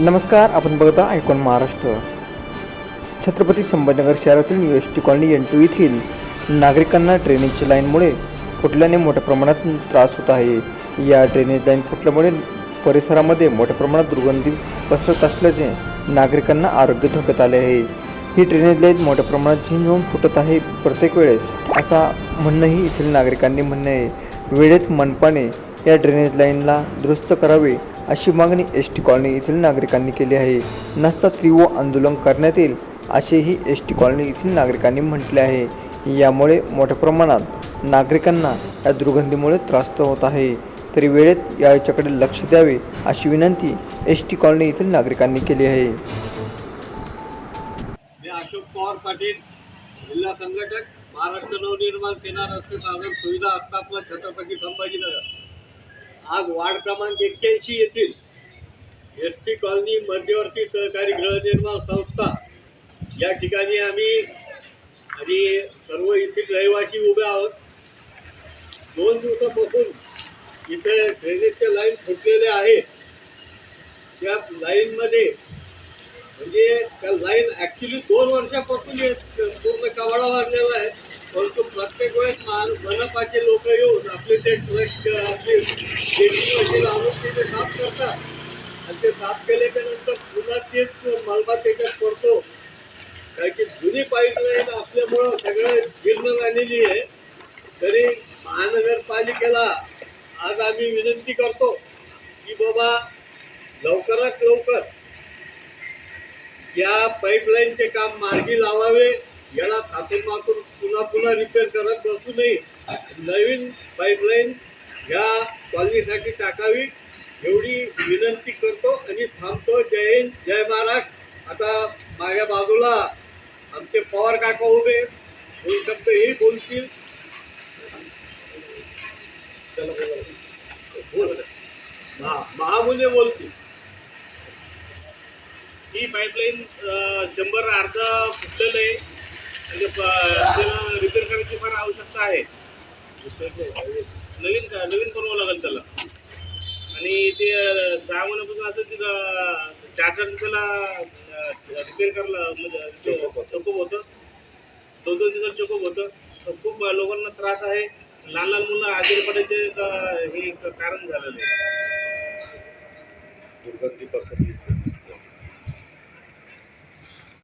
नमस्कार आपण बघता ऐकून महाराष्ट्र. छत्रपती संभाजीनगर शहरातील S T colony N two येथील नागरिकांना ड्रेनेजच्या लाईनमुळे फुटल्याने मोठ्या प्रमाणात त्रास होत आहे. या ड्रेनेज लाईन फुटल्यामुळे परिसरामध्ये मोठ्या प्रमाणात दुर्गंधी पसरत असल्याचे नागरिकांना आरोग्य धोक्यात आले आहे. ही ड्रेनेज लाईन मोठ्या प्रमाणात झिंज होऊन फुटत आहे. प्रत्येक वेळेस असा म्हणणंही येथील नागरिकांनी म्हणणे आहे. वेळेत मनपाने या ड्रेनेज लाईनला दुरुस्त करावे अशी मागणी एस टी कॉलनी येथील नागरिकांनी केली आहे. नसता तीव्र आंदोलन करण्यात येईल असेही एस टी कॉलनी येथील नागरिकांनी म्हटले आहे. यामुळे मोठ्या प्रमाणात नागरिकांना या दुर्गंधीमुळे त्रास होत आहे. तरी वेळेत याच्याकडे लक्ष द्यावे अशी विनंती एस टी कॉलनी येथील नागरिकांनी केली आहे. मी अशोक पवार पाटील जिल्हा संघटक महाराष्ट्र नवनिर्माण सेना रस्ते साधन सुविधा आस्थापना छत्रपती संभाजीनगर. आज वार्ड क्रमांक एक्क्याऐंशी येथील एस टी कॉलनी मध्यवर्ती सहकारी गृहनिर्माण संस्था. या ठिकाणी आम्ही आणि सर्व येथील रहिवासी उभे आहोत. दोन दिवसापासून इथे ड्रेनेजच्या लाईन फुटलेल्या आहेत त्या लाईनमध्ये म्हणजे त्या लाईन ॲक्च्युली दोन वर्षापासून पूर्ण कवाडा वाढलेला आहे. परंतु प्रत्येक वेळेस मनपाचे लोक येऊन आपले ते ट्रक आपले शेती वगैरे आणून साफ करतात. आणि ते साफ केल्याच्यानंतर पुन्हा तेच मलबा त्याच्यात पडतो. कारण की जुनी पाईपलाईन असल्यामुळं सगळं जीर्ण झालेली आहे. तरी महानगरपालिकेला आज आम्ही विनंती करतो की बाबा लवकरात लवकर या पाईपलाईनचे काम मार्गी लावावे. याला थातून पुन्हा पुन्हा रिपेअर करत बसू नये. नवीन पाईपलाईन ह्या कॉलनीसाठी टाकावी. एवढी विनंती करतो आणि थांबतो. जय हिंद जय महाराष्ट्र. आता माझ्या बाजूला आमचे पवार काका उभे आहेत. दोन शब्द हे बोलतील? चला बोल. महा महामुने बोलतील. ही पाईपलाईन शंभर अर्ध फुटलेलं आहे. म्हणजे प- आपल्याला रिपेअर करायची फार आवश्यकता आहे. नवीन का नवीन बनवावं लागेल त्याला. आणि ते सहा महिन्यापासून असं तिथं चार चार दिवसाला रिपेअर करायला म्हणजे चोकअप होतं दोन दोन दिवसात चोकअप होतं. तर खूप लोकांना त्रास आहे. लहान लहान मुलं आजारी पडायचे हे कारण झालेलं आहे. दुर्गंधी पसरली.